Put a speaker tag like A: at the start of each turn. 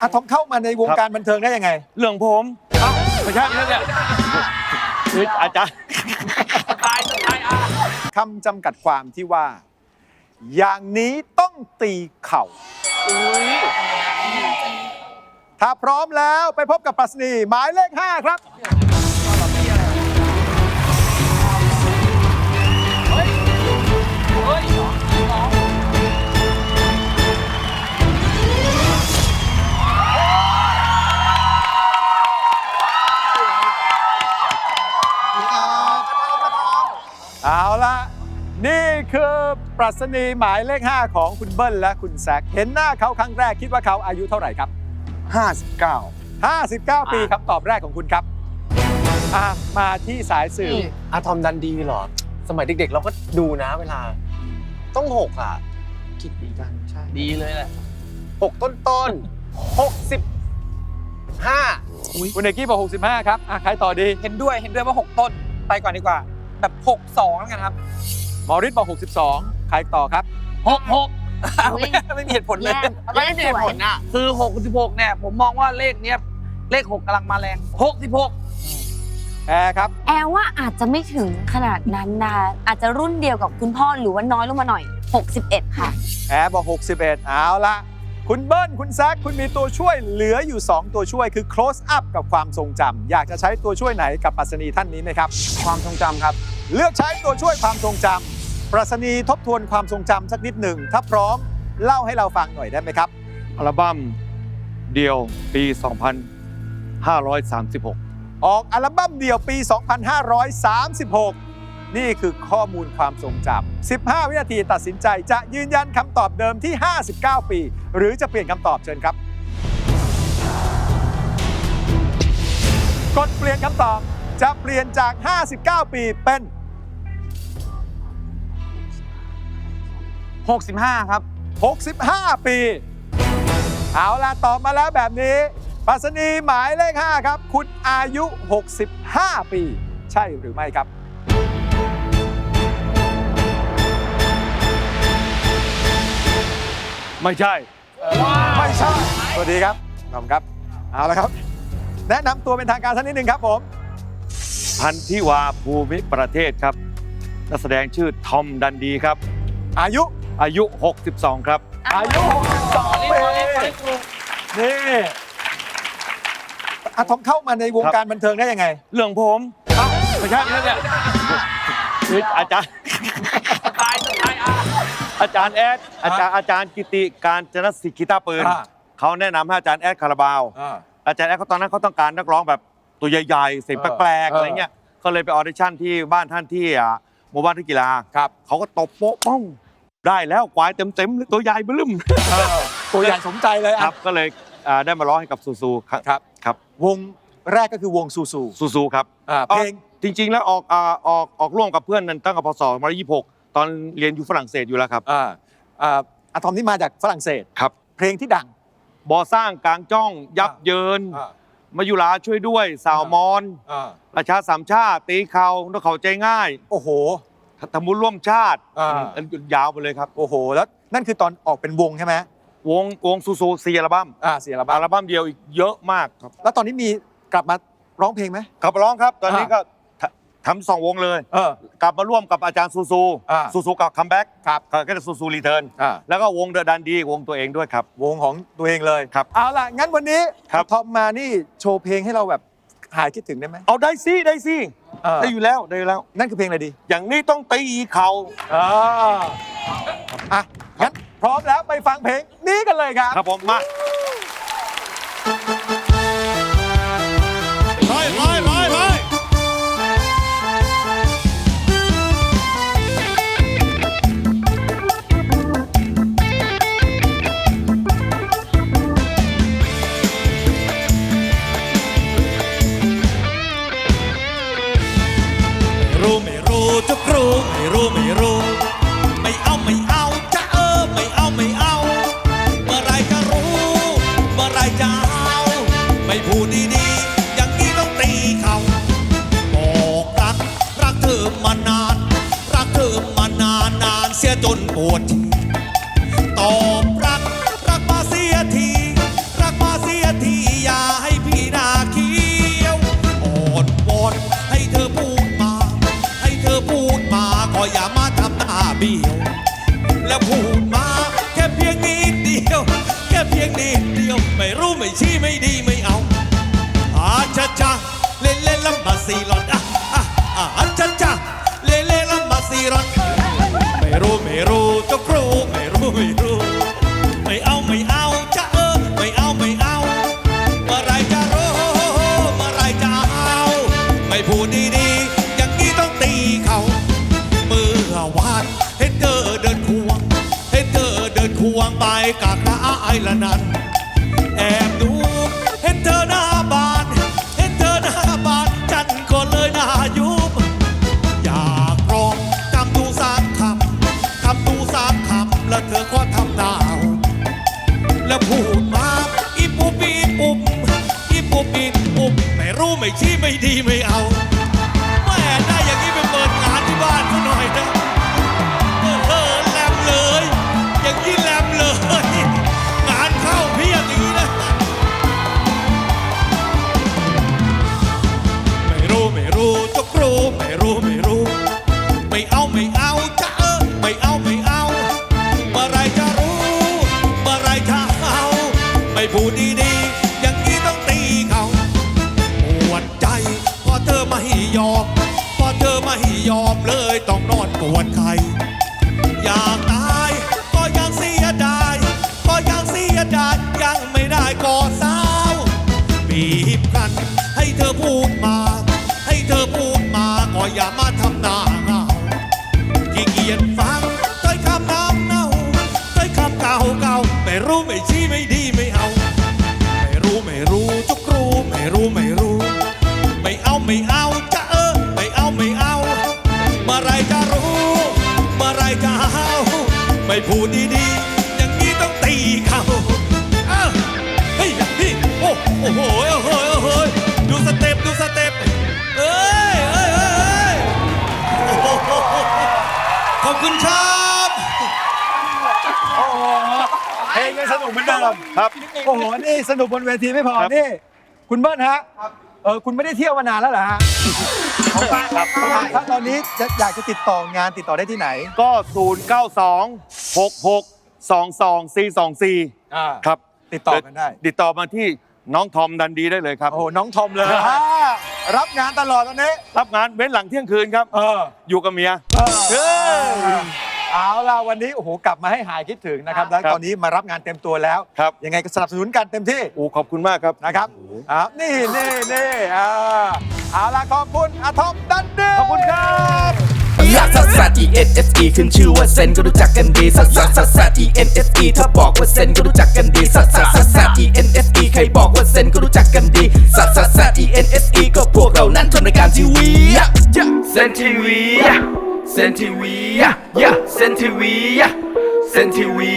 A: อะทอมเข้ามาในวงการบันเทิงได้ยังไง
B: เรื่องผมเอ้าไม่ใช่ไม่ใช่เนี่ยคืออาจารย์
A: คำจำกัดความที่ว่า อย่างนี้ต้องตีเข่า ถ้าพร้อมแล้วไปพบกับปรัชนีหมายเลข 5 ครับ ปรัชนีหมายเลข 5 ของคุณเบิ้ลและคุณแซคเห็นหน้าเขาครั้งแรกคิดว่าเขาอายุเท่าไหร่ครับ
B: 59
A: 59 ปีคำตอบแรกของคุณครับอะมาที่สายสื่อ
C: อะทอมดันดีเหรอ สมัยเด็กๆ เราก็ดูนะเวลา ต้องหกอะ
A: คิดดีกันใช่
D: ดีเลยแหละ
C: หกต้นต้นหกสิบห้า
A: คุณเอกกี้บอก 65 ครับอะใครต่อดี
D: เห็นด้วยเห็นด้วยว่า 6 ต้นไปก่อนดีกว่า แบบ 6 2แล้วกันครับ
A: หมอริสบอก 62 ใครต่อครับ
D: 6 6
E: อุ๊ย
D: ไม่มีเหตุผลเลย
E: แย่ไม่ได้สวย
D: คือ 66 เนี่ย ผมมองว่าเลขเนี้ยเลข6กำลังมาแรง 66
A: แอร์ครับ
E: แอลว่าอาจจะไม่ถึงขนาดนั้นนะคะอาจจะรุ่นเดียวกับคุณพ่อหรือว่าน้อยลงมาหน่อย 61 ค่ะ
A: แอร์บอก 61 เอาละคุณเบิ้ล คุณแซคคุณมีตัวช่วยเหลืออยู่ 2 ตัวช่วยคือ close up กับความทรงจำอยากจะใช้ตัวช่วยไหนกับปรัชนีท่านนี้ไหมครับ
D: ความทรงจำครับ
A: เลือกใช้ตัวช่วยความทรงจำ ปรัชนีทบทวนความทรงจำสักนิดหนึ่ง ถ้าพร้อมเล่าให้เราฟังหน่อยได้ไหมครับ
B: อัลบั้มเดียวปี 2536
A: ออกอัลบั้มเดี่ยวปี 2536 นี่คือข้อมูลความทรงจำ15 วินาทีตัดสินใจจะยืนยันคำตอบเดิมที่ 59 ปี หรือจะเปลี่ยนคำตอบเชิญครับ กดเปลี่ยนคำตอบจะเปลี่ยนจาก 59 ปีเป็น
D: 65 ครับ
A: 65 ปี เอาล่ะ ตอบมาแล้วแบบนี้ปรัสนีหมายเลข 5 ครับ คุณอายุ 65 ปี ใช่หรือไม่ครับ
B: ไม่ใช่
A: ไม่ใช่ สวัสดีครับขอบคุณครับ เอาละครับ แนะนำตัวเป็นทางการสักนิดหนึ่งครับผม
B: พันธิวาภูมิประเทศครับ นักแสดงชื่อทอมดันดีครับ
A: อายุ
B: อายุ 62 ครับ
A: อายุ 62ปีนี่อะทอมเข้ามาในวงการบันเทิงได้ยังไง
B: เรื่องผมเอ้าไม่ใช่ไม่ใช่เนี่ยคืออาจารย์อาจารย์แอดอาจารย์อาจารย์กิติการจนสิทธิ์กีตาร์ปืน
A: อ่า
B: เขาแนะนำให้อาจารย์แอดคาราบาวอาจารย์แอดเขาตอนนั้นเขาต้องการนักร้องแบบตัวใหญ่ๆเสียงแปลกๆ
A: เออ
B: อะไรเงี้ยก็เลยไปออดิชั่นที่บ้านท่านที่อะหมู่บ้านที่กีฬา
A: ครับ
B: เขาก็ตบโป๊ะป้อง ได้แล้วควายเต็มๆเลยตัวใหญ่เบึ้ม
A: เออตัวอย่างสมใจเลย
B: ค
A: อะ
B: รับก็เลยอ่าได้มาร้องให้กับซูซูครับ
A: ครับ
B: ครับ
A: วงแรกก็คือวงซูซู
B: ซูซูครับ
A: อ่าเพลง
B: จริง ๆ แล้วออกอ่าออกออกร่วมกับเพื่อนนั้นตั้งแต่พศ26ตอนเรียนอยู่ฝรั่งเศสอยู่แล้วครับ
A: อ่าอ่าอะทอมนี่มาจากฝรั่งเศส
B: ครับ
A: เพลงที่ดัง
B: บอสร้างกลางจ้องยับเยิน
A: อ่า
B: มายุราช่วยด้วย สาวมอน
A: อ่า
B: ราชาสามชาติตีเขานกเขาใจง่าย
A: โอ้โห
B: ทำบุญร่วมชาติ
A: อ่า
B: อืมยาวไปเลยครับ
A: โอ้โห แล้วนั่นคือตอนออกเป็นวงใช่ไหม
B: วงวงซูซูซีอัลบั้ม
A: อ่าเสียละบ้า
B: อัลบั้มเดียวอีกเยอะมากครับ
A: แล้วตอนนี้มีกลับมาร้องเพลงไหม
B: กลับมาร้องครับ ตอนนี้
A: อ่า
B: ก็ททำสองวงเลย
A: เออ ก
B: ลับมาร่วมกับอาจารย์ซูซู
A: อ่า
B: ซูซูกับคัมแบ็ก
A: ครับ
B: ก็จะซูซูรีเทิร์น
A: อ่า
B: แล้วก็วงเดอะดันดีวงตัวเองด้วยครับ
A: วงของตัวเองเลย
B: ครับ
A: เอาล่ะ งั้นวันนี้
B: ครับ
A: ทอมมานี่โชว์เพลงให้เราแบบหายคิดถึงได้ไหม
B: เอาได้สิได้สิ
A: เออ
B: ได้อยู่แล้วได้อยู่แล้ว
A: นั่นคือเพลงอะไรดี
B: อย่างนี้ต้องตีเขา
A: อ่าอะงั้นพร้อมแล้วไปฟังเพลงนี้กันเลยครับ
B: ครับผมมา
F: รู้ ไม่พูดดีๆ อย่างนี้ต้องตีเขาบอกรัก รักเธอมานาน รักเธอมานานนานเสียจนปวดตอบรัก รักมาเสียที รักมาเสี
B: ยที อย่าให้พี่นาเคียวอดวอนให้เธอพูดมา ให้เธอพูดมาก็อย่ามาทำหน้าเบี้ยว แล้วพูดมาแค่เพียงนิดเดียว แค่เพียงนิดเดียว ไม่รู้ไม่ชี้ไม่ดีไม่ ไม่พูดดีๆ อย่างนี้ต้องตีเขาเมื่อวานเห็นเธอเดินควงเห็นเธอเดินควงไปกากลาไอายละนันแอบดู ยต้องนอนปวดไข้อยากตายก็ยังเสียดาย ก็ยังเสียดายยังไม่ได้กอดสาวบีบกันให้เธอพูดมา ให้เธอพูดมาก็อย่ามาทำหน้าเงาขี้เกียจฟังถ้อยคำน้ำเน่าถ้อยคำเก่าเก่าไม่รู้ไม่ชี้ เมื่อไรจะเอาไม่พูดดีๆ อย่างนี้ต้องตีเขาเอ้าเฮ้ยพี่โอ้โอ้โหโอ้โหโอ้โหดูสเต็ปดูสเต็ปเอ้ยเอ้ยเอ้ยเอ้ยโอ้โหขอบคุณครับ
A: โอ้โหเพลงยังสนุกเหมือนเดิม
G: ครับ
A: โอ้โห นี่สนุกบนเวทีไม่พอ นี่ คุณเบิ้ลฮะ เออคุณไม่ได้เที่ยวมานานแล้วเหรอฮะครับ ถ้าตอนนี้จะอยากจะติดต่องานติดต่อได้ที่ไหน
G: ก็ 0 9 2 6 6 2 2 4 2 4ครับ
A: ติดต่อกันได้
G: ติดต่อมาที่น้องทอมดันดีได้เลยครับ
A: โอ้โหน้องทอมเลยอ่ารับงานตลอดตอนนี้
G: รับงานเว้นหลังเที่ยงคืนครับ
A: เออ
G: อยู่กับเมีย
A: เออ เออเอาล่ะวันนี้โอ้โหกลับมาให้หายคิดถึงนะครับ แล้ว
G: ครับ
A: ตอนนี้มารับงานเต็มตัวแล้ว
G: ครับ
A: ยังไงก็สนับสนุนกันเต็มที่
G: โอ้ขอบคุณมากครับ
A: นะครับอ่านี่นี่นี่อ่าเอาล่ะขอบคุณอาทอมดันดี
G: ขอบคุณครับ
H: ลักซัสซัส E N S E ขึ้นชื่อว่าเซนก็รู้จักกันดีซัสซัสซัสซัส E N S E ถ้าบอกว่าเซนก็รู้จักกันดีซัสซัสซัสซัส E N S E ใครบอกว่าเซนก็รู้จักกันดีซัสซัสซัส E N S E ก็พวกเรานั้นทำรายการทีวีเซนทีวี เซนทีวีเซนทีวีเซนทีวี